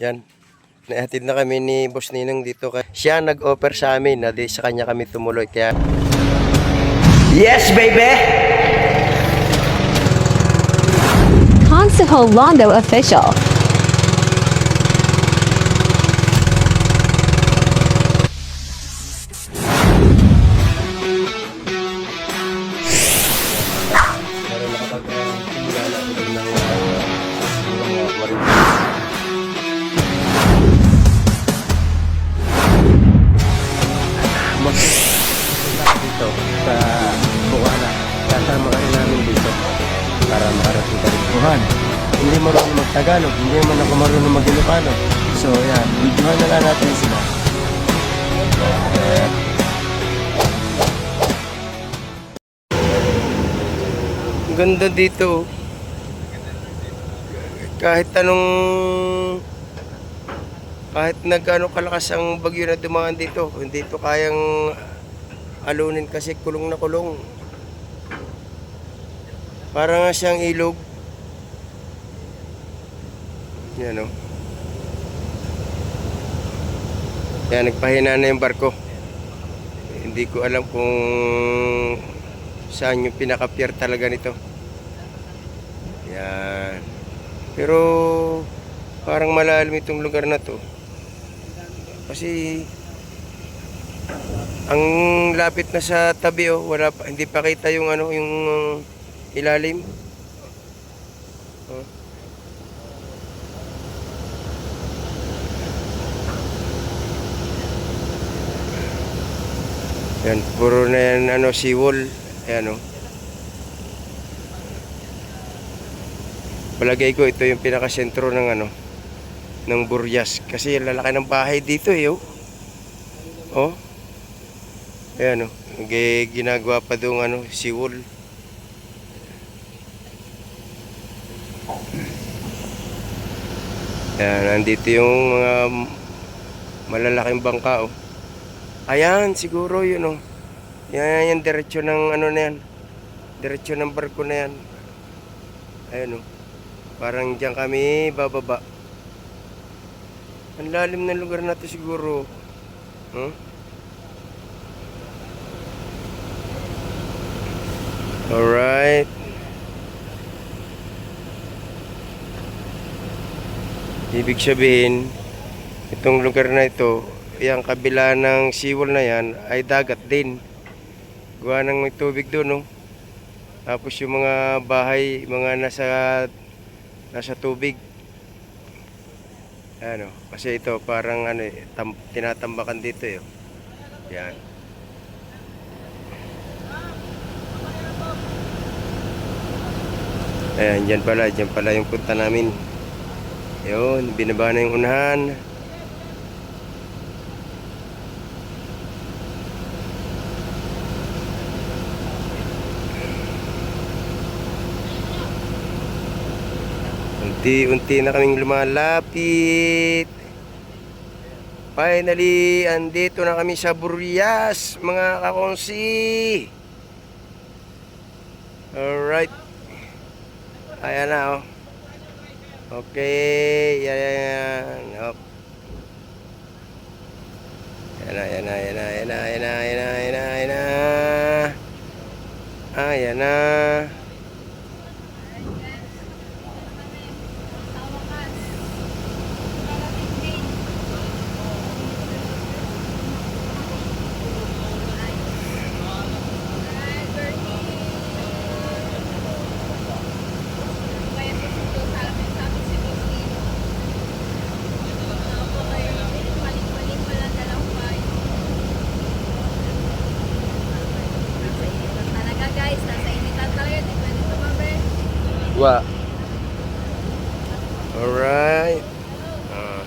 Yan. Nahatid na kami ni Boss Ninong dito. Siya nag-offer sa amin na di sa kanya kami tumuloy. Kaya Yes, baby! Hansa Londo official. mag-Tagalog, hindi naman ako marunong mag-Ilocano. So, yan, videohan na lang natin sila. Ganda dito. Kahit anong kahit nagano kalakas ang bagyo na dumaan dito, hindi to kayang alunin kasi kulong na kulong. Para nga siyang ilog. Yan o. Yan, nagpahina na yung barko. Hindi ko alam kung saan yung pinaka-pier talaga nito. Yan. Pero parang malalim itong lugar na to. Kasi ang lapit na sa tabi oh, wala pa, hindi pa kita yung ano, yung uh, ilalim. Yan, puro na yan, ano, seawall. Ayan, oh. Palagay ko ito yung pinakasentro ng ano, ng Burias. Kasi ang lalaki ng bahay dito eh, oh. Oh. Ayan, oh. Gi- Ginagawa pa doon, ano, seawall. Ayan, nandito yung mga malalaking bangka, oh. Ayan, siguro yun, oh. Yan, yan, diretsyo ng ano na yan. Diretsyo ng barko na yan. Ayan, oh. Parang diyan kami bababa. Ang lalim ng lugar na to siguro. Huh? Alright. Ibig sabihin, itong lugar na ito, yung kabila ng seawall na yan, ay dagat din. Gawa ng may tubig doon, no? Tapos yung mga bahay, mga nasa nasa tubig. Ano, kasi ito parang ano eh, tam, tinatambakan dito eh. Yan. Ayan, dyan pala, dyan pala yung punta namin. Yun, binaba na yung unahan. Unti-unti na kaming lumalapit. Finally, andito na kami sa Burias, mga kakongsi. Alright. Ayan na, oh. Okay, yan, yan, yan. Oh. Yan na, yan na, yan na, yan na, yan na, yan na, yan na, yan na. Ah, yan na. Wa. Alright. Kasama.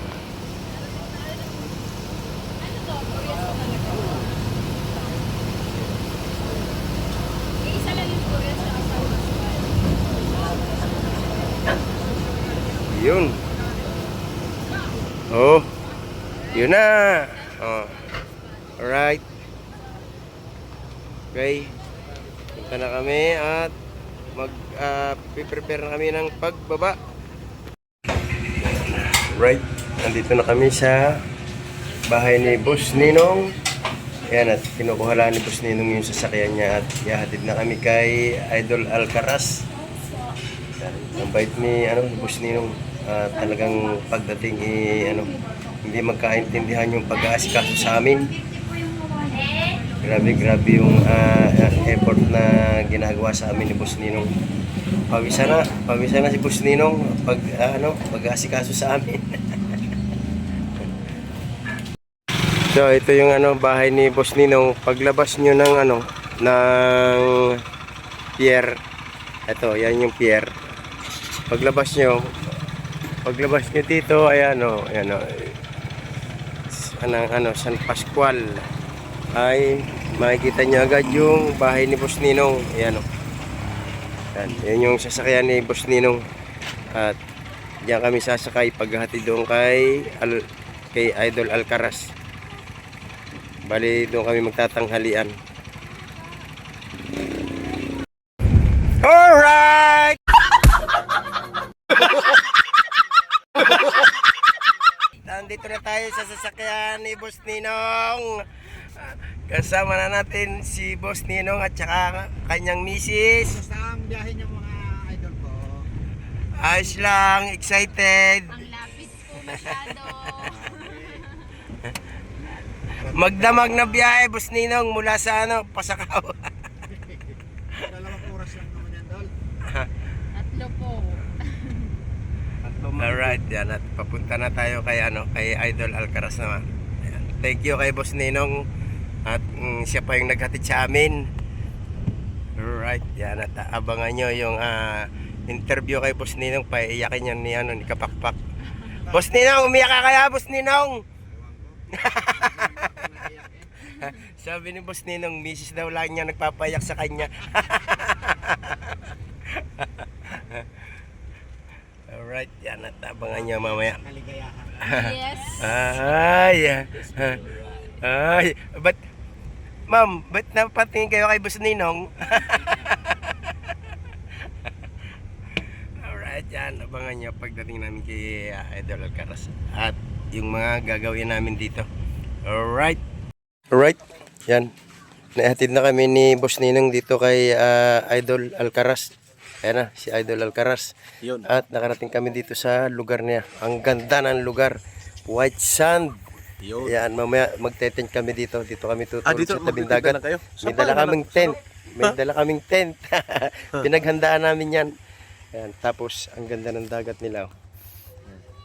Yun. Oh. Yun na. Oh. Alright. Okay. Punta na kami at mag uh, prepare na kami ng pagbaba. Right. nandito na kami sa bahay ni Boss Ninong. Ayan, at kinukuha lang ni Boss Ninong yung sasakyan niya at ihahatid na kami kay Idol Alcaraz. Ayan, Ang bait ni, ano, Boss Ninong. Ah, talagang pagdating eh, ano, hindi magkaintindihan yung pag-aasikaso sa amin. Grabe, grabe yung ah, effort na ginagawa sa amin ni Boss Ninong. Pawisa na, pawisa na si Boss Ninong pag ano, pag-aasikaso sa amin. so, ito yung ano bahay ni Boss Ninong. Paglabas nyo ng ano ng pier. Ito, yan yung pier. Paglabas nyo, paglabas nyo dito, ayan o, ayan o. Anong, ano, San Pascual ay makikita nyo agad yung bahay ni Boss Ninong. Ayan o. Yan, yan yung sasakyan ni Boss Ninong. At diyan kami sasakay paghatid doon kay Al, kay Idol Alcaraz. Bali doon kami magtatanghalian. Alright! Nandito na tayo sa sasakyan ni Boss Ninong. Kasama na natin si Boss Ninong at saka kanyang misis. Biyahe niyo mga idol ko. Ayos lang, excited. Ang lapit po masyado. Magdamag na biyahe, Boss Ninong, mula sa ano, Pasakaw. Dalawang oras lang naman yan, Dol. Tatlo po. Alright, yan at papunta na tayo kay ano, kay Idol Alcaraz naman. Ayan. Thank you kay Boss Ninong at mm, siya pa yung naghatid sa amin. Alright, yan at ah, abangan nyo yung ah, interview kay Boss Ninong paiyakin yan ni ano ni Kapakpak. Boss Ninong, umiyak ka kaya Boss Ninong? Sabi ni Boss Ninong, misis daw lang niya nagpapayak sa kanya. Alright, yan at abangan nyo mamaya. Yes. Ay, ah, ay, ba't, ma'am, ba't napatingin kayo kay Boss Ninong? Alright, yan, abangan nyo pagdating namin kay ah, Idol Alcaraz at yung mga gagawin namin dito. Alright. Alright, yan. Naihatid na kami ni Boss Ninong dito kay ah, Idol Alcaraz. Ayan na, si Idol Alcaraz. Yun. At nakarating kami dito sa lugar niya. Ang ganda ng lugar. White sand. Yun. Yan, mamaya magte-tent kami dito. Dito kami tutulog Ah, dito, sa tabing dagat. kayo? May dala kaming tent. May dala kaming tent. Pinaghandaan namin yan. Yan, tapos ang ganda ng dagat nila. oh.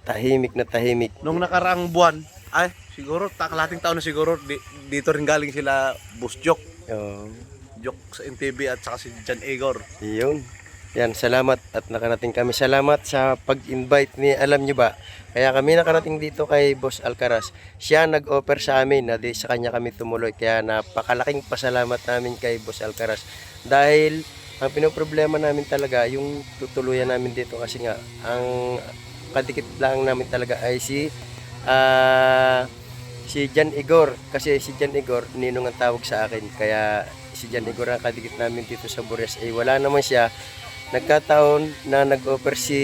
Tahimik na tahimik. Nung nakaraang buwan, ay, siguro, takalating taon na siguro, di, dito rin galing sila Boss Joke. Oh, Joke sa NTV at saka si Jan Igor. yun. Yan, salamat at nakarating kami. Salamat sa pag-invite ni, alam nyo ba, kaya kami nakarating dito kay Boss Alcaraz. Siya nag-offer sa amin na di sa kanya kami tumuloy. Kaya napakalaking pasalamat namin kay Boss Alcaraz. Dahil ang pinoproblema namin talaga, yung tutuluyan namin dito kasi nga, ang kadikit lang namin talaga ay si ah si Jan Igor. Kasi si Jan Igor, ninong ang tawag sa akin. Kaya si Jan Igor ang kadikit namin dito sa Bures. Eh, wala naman siya. Nagkataon na nag-offer si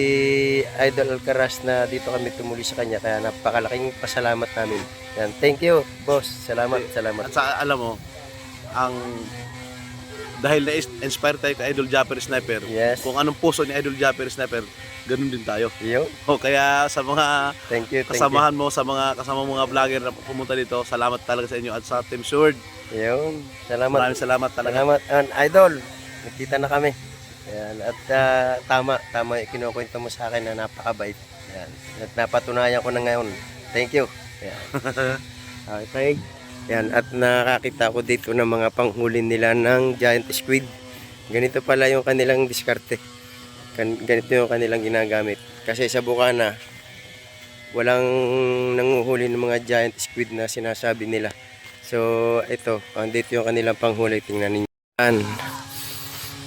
Idol Alcaraz na dito kami tumuli sa kanya. Kaya napakalaking pasalamat namin. Yan. Thank you, boss. Salamat, salamat. At sa, alam mo, ang dahil na-inspire tayo kay Idol Japper Sniper, Yes. kung anong puso ni Idol Japper Sniper, ganun din tayo. Yun. O kaya sa mga Thank you, thank kasamahan mo, sa mga kasama mga vlogger na pumunta dito, salamat talaga sa inyo at sa Team Sword. you. Yun. Salamat. Maraming salamat talaga. Salamat. And idol, nakita na kami. Yan. At ah, tama, tama yung kinukwento mo sa akin na napakabait. Yan. At napatunayan ko na ngayon. Thank you. Yan. okay. Yan. At nakakita ko dito ng mga panghuli nila ng giant squid. Ganito pala yung kanilang diskarte. Kan- ganito yung kanilang ginagamit. Kasi sa Bukana, walang nanguhuli ng mga giant squid na sinasabi nila. So, ito, andito yung kanilang panghuli. Tingnan ninyo. Yan.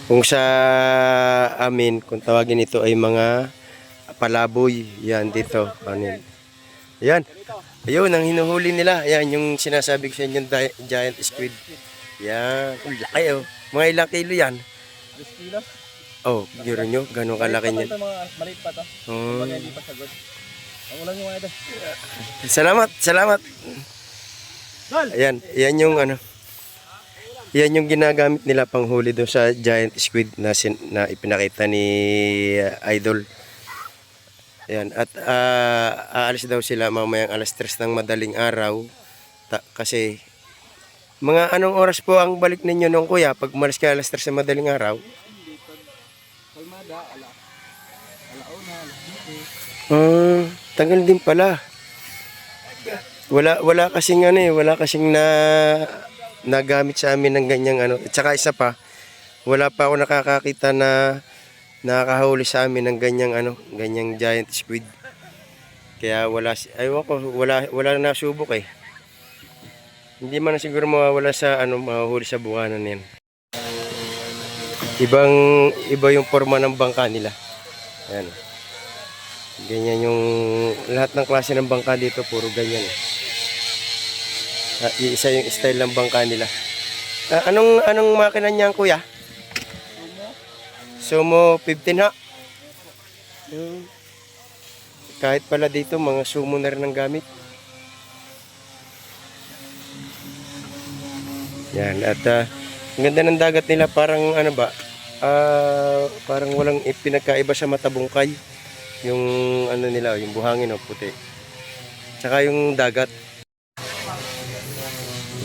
Kung sa amin, kung tawagin ito ay mga palaboy. Yan, dito. Yun? Yan. Ayun, ang hinuhuli nila. Yan, yung sinasabi ko sa inyo, giant squid. Yan. Ang laki, oh. Mga ilang kilo yan? 10 kilos? Oh, biro nyo, gano'ng kalaki niyan. maliit pa to. Hmm. hindi pa sagot. Ulan yung mga idol. Salamat, salamat. Ayan, yan yung ano. Yan yung ginagamit nila panghuli doon sa giant squid na, sin, na ipinakita ni uh, Idol. Ayan, at ah, aalis daw sila mamayang alas 3 ng madaling araw. Ta- kasi, mga anong oras po ang balik ninyo nung kuya pag umalis ka alas 3 ng madaling araw? Ah, tagal din pala. Wala wala kasing ano eh, wala kasing na nagamit sa amin ng ganyang ano. At saka isa pa, wala pa ako nakakakita na nakakahuli sa amin ng ganyang ano, ganyang giant squid. Kaya wala aywan ko, wala wala na nasubok eh. Hindi man siguro mawawala sa ano, mahuhuli sa buwanan yan. Ibang iba yung forma ng bangka nila. Ayan. Ganyan yung lahat ng klase ng bangka dito puro ganyan. eh. Ah, isa yung style ng bangka nila. Ah, anong anong makina niyan, kuya? Sumo 15 ha. Hmm. Kahit pala dito mga sumo na rin ang gamit. Yan at ah, ang ganda ng dagat nila parang ano ba? Ah, parang walang ipinagkaiba sa matabungkay yung ano nila, yung buhangin o puti. Tsaka yung dagat.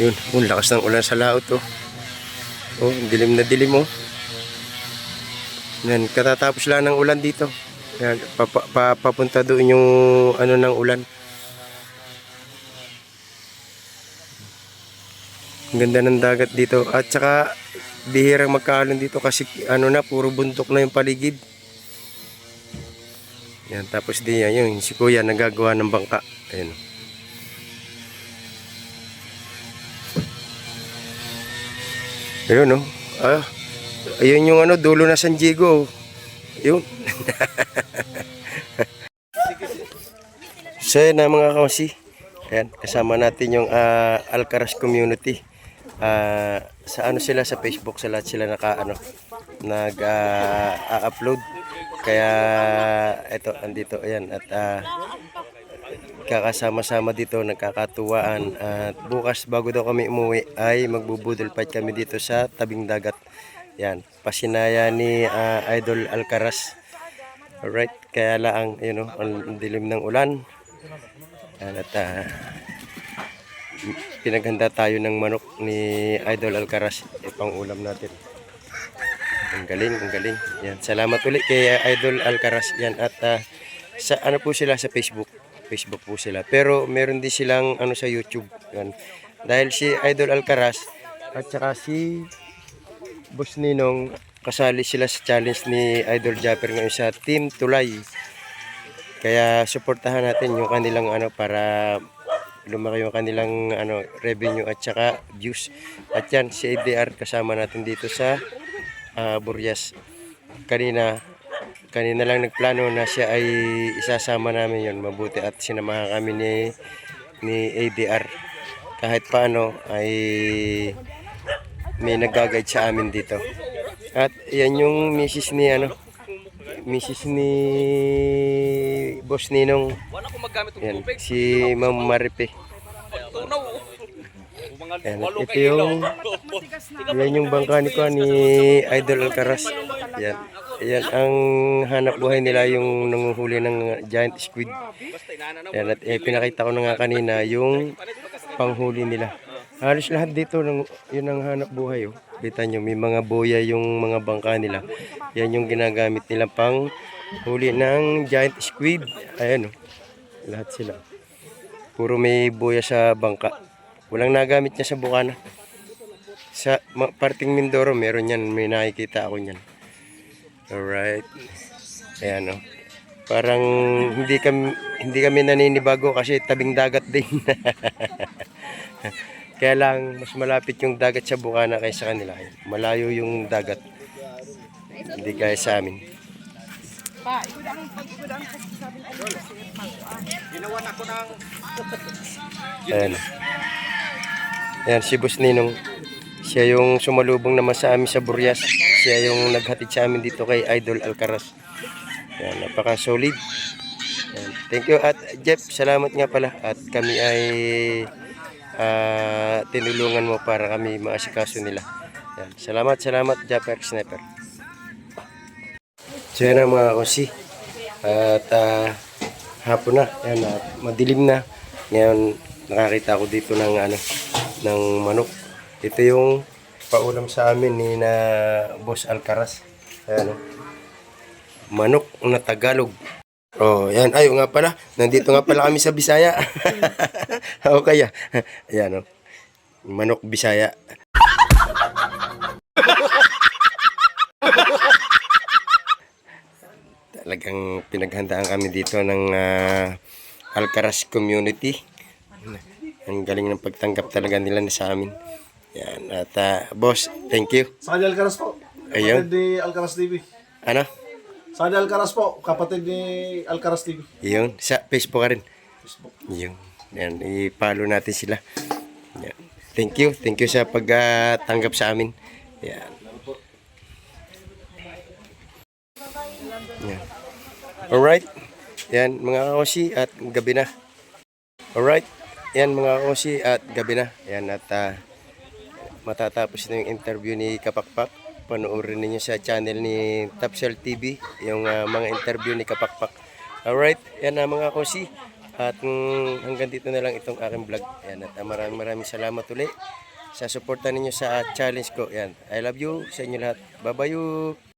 Yun, oh, lakas ng ulan sa laot oh. Oh, dilim na dilim oh. Yan, katatapos lang ng ulan dito. Yan, papa, pa, papunta doon yung ano ng ulan. Ang ganda ng dagat dito. At saka bihirang magkaalon dito kasi ano na, puro buntok na yung paligid. Yan, tapos di yan, yung si kuya nagagawa ng bangka. Ayun. Ayun, no? Ah, ayun yung ano, dulo na San Diego. Yun. so, yun na mga kamasi. Ayan, kasama natin yung ah, Alcaraz community. Ah, sa ano sila sa Facebook, sa lahat sila naka ano, nag ah, upload Kaya eto andito ayan at ah, kakasama-sama dito nagkakatuwaan at bukas bago daw kami umuwi ay magbubudol fight kami dito sa tabing dagat. Yan, pasinaya ni ah, Idol Alcaraz. Alright, kaya lang, you know, ang dilim ng ulan. Yan, at ah, pinaghanda tayo ng manok ni Idol Alcaraz ipang ulam natin. Ang galing, ang galing. Yan, salamat ulit kay Idol Alcaraz. Yan at ah, sa ano po sila sa Facebook. Facebook po sila. Pero meron din silang ano sa YouTube. Yan. Dahil si Idol Alcaraz at saka si Boss Ninong kasali sila sa challenge ni Idol Japper ngayon sa Team Tulay. Kaya suportahan natin yung kanilang ano para lumaki yung kanilang ano revenue at saka views. At yan si ADR kasama natin dito sa ah, Burias. Kanina kanina lang nagplano na siya ay isasama namin yon mabuti at sinamahan kami ni ni ADR kahit paano ay may nagagayad sa amin dito. At yan yung misis ni ano misis ni boss ninong. Yan, si Ma'am Maripe. Yan, ito yung yan yung bangka ni, ko, ni Idol Alcaraz. Yan yan ang hanap buhay nila yung nanguhuli ng giant squid. Yan at eh, pinakita ko na nga kanina yung panghuli nila. Halos lahat dito ng, yun ang hanap buhay oh. kita nyo may mga boya yung mga bangka nila. Yan yung ginagamit nila pang huli ng giant squid. Ayan oh. lahat sila. Puro may boya sa bangka. Walang nagamit niya sa bukana. Sa parting Mindoro meron yan. May nakikita ako niyan alright ayan oh. parang hindi kami hindi kami naninibago kasi tabing dagat din kaya lang mas malapit yung dagat sa bukana kaysa kanila malayo yung dagat hindi kaya sa amin Ayan. Ayan, si Boss Ninong. Siya yung sumalubong naman sa amin sa Burias. Siya yung naghatid sa amin dito kay Idol Alcaraz. Ayan, napaka-solid. Ayan. Thank you. At Jeff, salamat nga pala. At kami ay ah, tinulungan mo para kami maasikaso nila. Yan. Salamat, salamat, Japper Sniper. So yan ang mga kusi. At ah, hapon na. Yan, at madilim na. Ngayon, nakakita ko dito ng ano, ng manok. Ito yung paulam sa amin ni na Boss Alcaraz. Ayan, oh. Manok na Tagalog. Oh, yan. Ay, nga pala. Nandito nga pala kami sa Bisaya. okay, ah. Ayan, oh. Manok Bisaya. Talagang pinaghandaan kami dito ng ah, Alcaraz community. Ang galing ng pagtanggap talaga nila sa amin. Yan. At ah, boss, thank you. Sani Alcaraz po. Ayun. Kapatid ni Alcaraz TV. Ano? Sani Alcaraz po. Kapatid ni Alcaraz TV. Yun. Sa Facebook ka rin. Yun. Yan. I-follow natin sila. Yan. Thank you. Thank you sa pagtanggap sa amin. Yan. Yan. Alright. Yan mga kaosi at gabi na. Alright. Yan mga kaosi at gabi na. Yan at ah, matatapos na yung interview ni Kapakpak. Panoorin ninyo sa channel ni Tapsel TV yung ah, mga interview ni Kapakpak. Alright, yan na mga kosi. At mm, hanggang dito na lang itong aking vlog. Yan, at ah, maraming maraming salamat ulit sa suporta ninyo sa challenge ko. Yan, I love you sa inyo lahat. Bye-bye.